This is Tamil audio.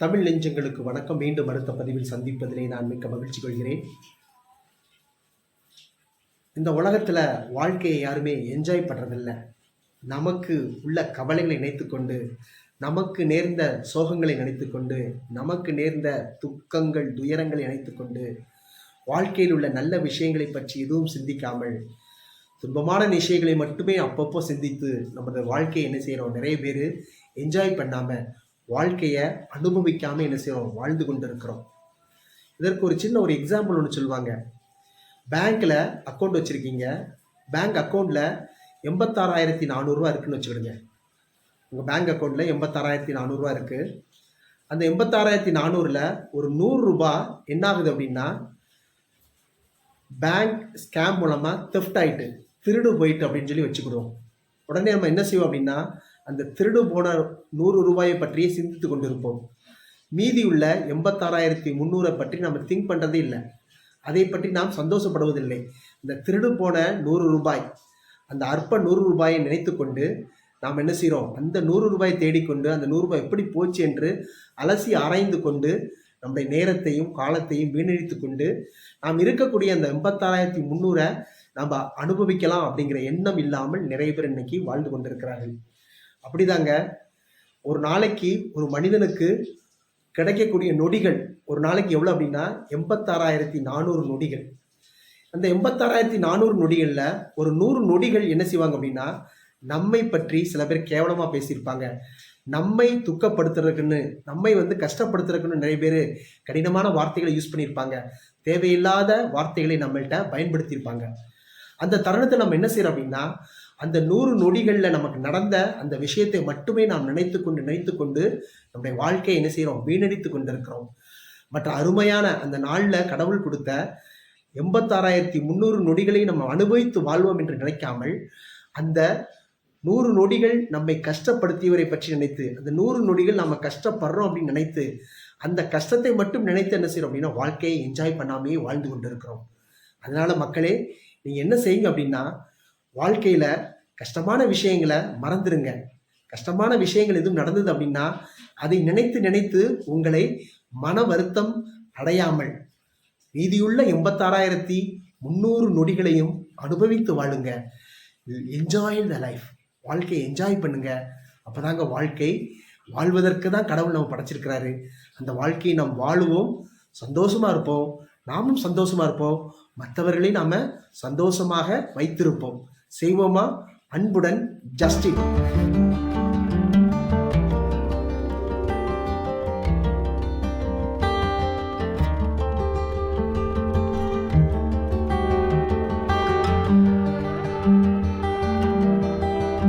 தமிழ் நெஞ்சங்களுக்கு வணக்கம். மீண்டும் அடுத்த பதிவில் சந்திப்பதிலே நான் மிக்க மகிழ்ச்சி கொள்கிறேன். இந்த உலகத்தில் வாழ்க்கையை யாருமே என்ஜாய் பண்ணுறதில்ல நமக்கு உள்ள கவலைகளை நினைத்துக்கொண்டு நமக்கு நேர்ந்த சோகங்களை நினைத்துக்கொண்டு நமக்கு நேர்ந்த துக்கங்கள் துயரங்களை நினைத்துக்கொண்டு வாழ்க்கையில் உள்ள நல்ல விஷயங்களை பற்றி எதுவும் சிந்திக்காமல் துன்பமான விஷயங்களை மட்டுமே அப்பப்போ சிந்தித்து நமது வாழ்க்கையை என்ன செய்கிறோம் நிறைய பேர் என்ஜாய் பண்ணாமல் வாழ்க்கையை அனுபவிக்காமல் என்ன செய்கிறோம் வாழ்ந்து கொண்டு இருக்கிறோம் இதற்கு ஒரு சின்ன ஒரு எக்ஸாம்பிள் ஒன்று சொல்லுவாங்க. பேங்க்கில் அக்கௌண்ட் வச்சுருக்கீங்க. பேங்க் அக்கௌண்ட்டில் எண்பத்தாறாயிரத்தி நானூறுரூவா இருக்குன்னு வச்சுக்கிடுங்க. உங்கள் பேங்க் அக்கௌண்ட்டில் எண்பத்தாறாயிரத்தி நானூறுரூவா இருக்குது அந்த எண்பத்தாறாயிரத்தி நானூறில் ஒரு நூறுரூபா என்ன ஆகுது அப்படின்னா பேங்க் ஸ்கேம் மூலமாக தெஃப்ட் ஆகிட்டு திருடு போயிட்டு அப்படின்னு சொல்லி வச்சுக்கிடுவோம். உடனே நம்ம என்ன செய்வோம் அப்படின்னா அந்த திருடு போன நூறு ரூபாயை பற்றியே சிந்தித்து கொண்டிருப்போம். மீதி உள்ள எண்பத்தாறாயிரத்தி முந்நூறை பற்றி நம்ம திங்க் பண்ணுறதே இல்லை. அதை பற்றி நாம் சந்தோஷப்படுவதில்லை. இந்த திருடு போன நூறு ரூபாய் அந்த அற்ப நூறு ரூபாயை நினைத்து கொண்டு நாம் என்ன செய்கிறோம் அந்த நூறு ரூபாயை தேடிக்கொண்டு அந்த நூறு ரூபாய் எப்படி போச்சு என்று அலசி ஆராய்ந்து கொண்டு நம்முடைய நேரத்தையும் காலத்தையும் வீணடித்து கொண்டு நாம் இருக்கக்கூடிய அந்த எண்பத்தாறாயிரத்தி முந்நூறை நம்ம அனுபவிக்கலாம் அப்படிங்கிற எண்ணம் இல்லாமல் நிறைய பேர் இன்னைக்கு வாழ்ந்து கொண்டிருக்கிறார்கள். அப்படிதாங்க. ஒரு நாளைக்கு ஒரு மனிதனுக்கு கிடைக்கக்கூடிய நொடிகள் ஒரு நாளைக்கு எவ்வளோ அப்படின்னா எண்பத்தாறாயிரத்தி நானூறு நொடிகள். அந்த எண்பத்தாறாயிரத்தி நானூறு நொடிகளில் ஒரு நூறு நொடிகள் என்ன செய்வாங்க அப்படின்னா நம்மை பற்றி சில பேர் கேவலமாக பேசியிருப்பாங்க. நம்மை துக்கப்படுத்துறதுக்குன்னு நம்மை வந்து கஷ்டப்படுத்துறதுக்குன்னு நிறைய பேர் கடினமான வார்த்தைகளை யூஸ் பண்ணியிருப்பாங்க. தேவையில்லாத வார்த்தைகளை நம்மள்கிட்ட பயன்படுத்தியிருப்பாங்க. அந்த தருணத்தை நம்ம என்ன செய்கிறோம் அப்படின்னா அந்த நூறு நொடிகளில் நமக்கு நடந்த அந்த விஷயத்தை மட்டுமே நாம் நினைத்து கொண்டு நினைத்து கொண்டு நம்முடைய வாழ்க்கையை என்ன செய்கிறோம் வீணடித்து கொண்டிருக்கிறோம். மற்ற அருமையான அந்த நாளில் கடவுள் கொடுத்த எண்பத்தாறாயிரத்தி முந்நூறு நொடிகளை நம்ம அனுபவித்து வாழ்வோம் என்று நினைக்காமல் அந்த நூறு நொடிகள் நம்மை கஷ்டப்படுத்தியவரை பற்றி நினைத்து அந்த நூறு நொடிகள் நம்ம கஷ்டப்படுறோம் அப்படின்னு நினைத்து அந்த கஷ்டத்தை மட்டும் நினைத்து என்ன செய்கிறோம் அப்படின்னா வாழ்க்கையை என்ஜாய் பண்ணாமையே வாழ்ந்து கொண்டு இருக்கிறோம் அதனால மக்களே நீங்கள் என்ன செய்யுங்க அப்படின்னா வாழ்க்கையில் கஷ்டமான விஷயங்களை மறந்துடுங்க கஷ்டமான விஷயங்கள் எதுவும் நடந்தது அப்படின்னா அதை நினைத்து நினைத்து உங்களை மன வருத்தம் அடையாமல் மீதியுள்ள எண்பத்தாறாயிரத்தி முந்நூறு நொடிகளையும் அனுபவித்து வாழுங்க. என்ஜாய் த லைஃப் வாழ்க்கையை என்ஜாய் பண்ணுங்க. அப்போதாங்க வாழ்க்கை வாழ்வதற்கு தான் கடவுள் நம்ம படைச்சிருக்கிறாரு. அந்த வாழ்க்கையை நாம் வாழுவோம் சந்தோஷமாக இருப்போம். நாமும் சந்தோஷமாக இருப்போம். மற்றவர்களையும் நாம் சந்தோஷமாக வைத்திருப்போம். செய்வோமா? அன்புடன் ஜஸ்டின்.